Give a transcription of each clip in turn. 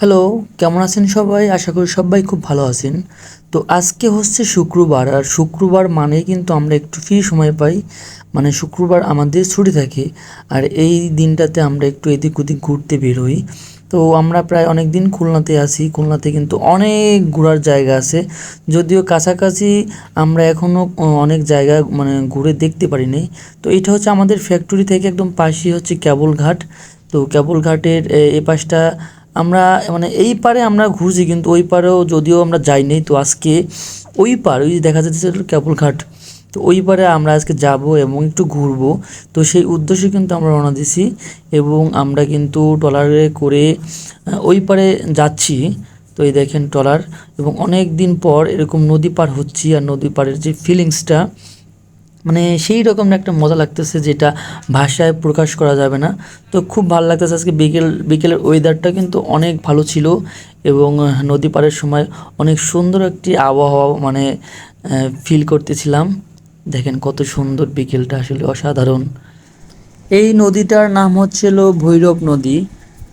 Hello কেমন আছেন সবাই? আশা করি সবাই খুব ভালো আছেন। তো আজকে হচ্ছে শুক্রবার, আর শুক্রবার মানে কিন্তু আমরা একটু ফ্রি সময় পাই। মানে শুক্রবার আমাদের ছুটি থাকে, আর এই দিনটাতে আমরা একটু এদিক ওদিক ঘুরতে বেরোই। তো আমরা প্রায় অনেক দিন খুলনাতে আছি। খুলনাতে কিন্তু অনেক ঘোরার জায়গা আছে। যদিও কাছাকাছি আমরা এখনও অনেক জায়গা মানে ঘুরে দেখতে পারিনি। তো এটা হচ্ছে আমাদের ফ্যাক্টরি থেকে একদম পাশেই হচ্ছে ক্যাবলঘাট তো ক্যাবলঘাটের এ- এ পাশটা আমরা মানে এই পারে আমরা ঘুরছি, কিন্তু ওই পারেও যদিও আমরা যাইনি তো আজকে ওই পার, ওই দেখা যাচ্ছে ক্যাবলঘাট তো ওই পারে আমরা আজকে যাব এবং একটু ঘুরবো, তো সেই উদ্দেশ্যে কিন্তু আমরা রওনা দিছি এবং আমরা কিন্তু ট্রলারে করে ওই পারে যাচ্ছি, তো এই দেখেন ট্রলার, এবং অনেক দিন পর এরকম নদী পার হচ্ছি, আর নদী পাড়ের যে ফিলিংসটা মানে সেই রকম একটা মজা লাগতেছে যেটা ভাষায় প্রকাশ করা যাবে না। তো খুব ভালো লাগতেছে আজকে বিকেল, বিকেলের ওয়েদারটা কিন্তু অনেক ভালো ছিল এবং নদী পাড়ের সময় অনেক সুন্দর একটি আবহাওয়া মানে ফিল করতেছিলাম। দেখেন কত সুন্দর বিকেলটা, আসলে অসাধারণ। এই নদীটার নাম হচ্ছিল ভৈরব নদী।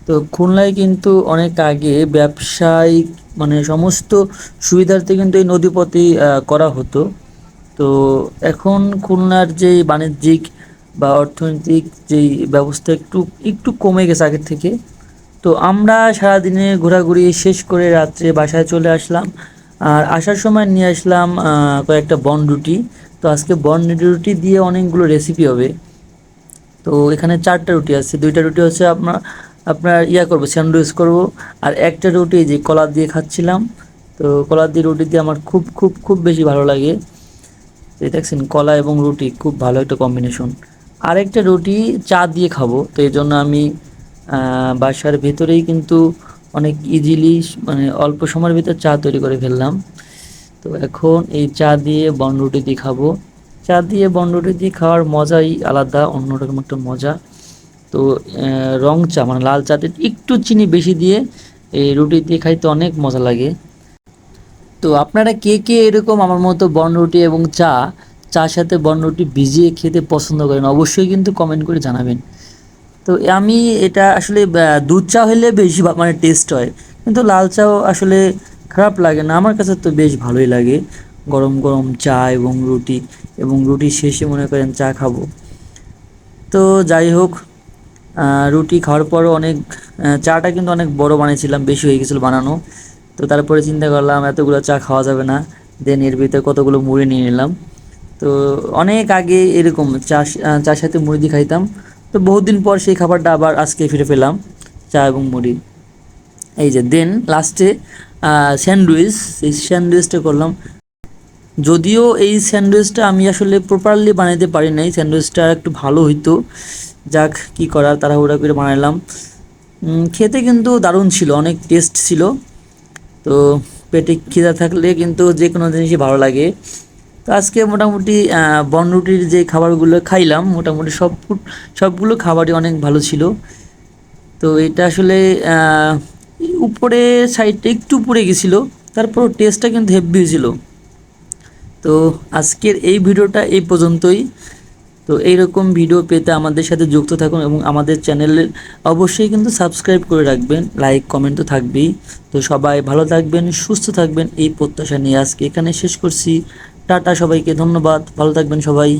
তো খুলনায় কিন্তু অনেক আগে ব্যবসায়িক মানে সমস্ত সুবিধার্থে কিন্তু এই নদীপথই করা হতো। তো এখন খুলনার যে বাণিজ্যিক বা অর্থনৈতিক যেই ব্যবস্থা একটু একটু কমে গেছে আগের থেকে। তো আমরা সারাদিনে ঘোরাঘুরি শেষ করে রাত্রে বাসায় চলে আসলাম। আর আসার সময় নিয়ে আসলাম কয়েকটা বন রুটি। তো আজকে বন রুটি দিয়ে অনেকগুলো রেসিপি হবে। তো এখানে চারটা রুটি আছে। দুইটা রুটি হচ্ছে আপনার আপনার ইয়া করব স্যান্ডউইচ করব। আর একটা রুটি যে কলা দিয়ে খাচ্ছিলাম। তো কলা দিয়ে রুটি দিয়ে আমার খুব খুব খুব বেশি ভালো লাগে। এই দেখছেন, কলা এবং রুটি খুব ভালো একটা কম্বিনেশন আরেকটা রুটি চা দিয়ে খাব, তো এই জন্য আমি বাসার ভেতরেই কিন্তু অনেক ইজিলি মানে অল্প সময়ের ভিতর চা তৈরি করে ফেললাম। তো এখন এই চা দিয়ে বনরুটি দিয়ে খাব। চা দিয়ে বনরুটি দিয়ে খাওয়ার মজাই আলাদা, অন্যরকম একটা মজা। তো রং চা মানে লাল চাতে একটু চিনি বেশি দিয়ে এই রুটি দিয়ে খাইতে অনেক মজা লাগে। তো আপনারা কে কে এরকম আমার মতো বনরুটি এবং চা, চার সাথে বনরুটি ভিজিয়ে খেতে পছন্দ করেন, অবশ্যই কিন্তু কমেন্ট করে জানাবেন। তো আমি এটা আসলে দুধ চা হলে বেশি মানে টেস্ট হয়। কিন্তু লাল চাও আসলে খারাপ লাগে না, আমার কাছে তো বেশ ভালোই লাগে। গরম গরম চা এবং রুটি এবং রুটি শেষে মনে করেন চা খাব। তো যাই হোক রুটি খাওয়ার পরও অনেক চাটা কিন্তু অনেক বড় বানিয়েছিলাম, বেশি হয়ে গেছিল বানানো। তো তারপরে চিন্তা করলাম, এতগুলো চা খাওয়া যাবে না। দেন এর ভিতরে কতগুলো মুড়ি নিয়ে নিলাম। তো অনেক আগে এরকম চা চার সাথে মুড়ি দিয়ে খাইতাম। তো বহুদিন পর সেই খাবারটা আবার আজকে ফিরে পেলাম, চা এবং মুড়ি। এই যে দেন লাস্টে স্যান্ডউইচ এই স্যান্ডউইচটা করলাম। যদিও এই স্যান্ডউইচটা আমি আসলে প্রপারলি বানাইতে পারি নাই। স্যান্ডউইচটা একটু ভালো হইতো। যাক, কি করার, তাড়াহুড়া করে বানাইলাম। খেতে কিন্তু দারুণ ছিল, অনেক টেস্ট ছিল। তো পেটে খিদা থাকলে কিন্তু যে কোনো জিনিসই ভালো লাগে। তো আজকে মোটামুটি বনরুটির যে খাবারগুলো খাইলাম, মোটামুটি সব সবগুলো খাবারই অনেক ভালো ছিল। তো এটা আসলে উপরে সাইডটা একটু পুড়ে গেছিল তারপর টেস্টটা কিন্তু হেভি হয়েছিল তো আজকের এই ভিডিওটা এই পর্যন্তই। তো এইরকম ভিডিও পেতে আমাদের সাথে যুক্ত থাকুন এবং আমাদের চ্যানেলে অবশ্যই কিন্তু সাবস্ক্রাইব করে রাখবেন। লাইক কমেন্ট তো থাকবেই। তো সবাই ভালো থাকবেন, সুস্থ থাকবেন। এই প্রত্যাশা নিয়ে আজকে এখানে শেষ করছি। টাটা সবাইকে, ধন্যবাদ। ভালো থাকবেন সবাই।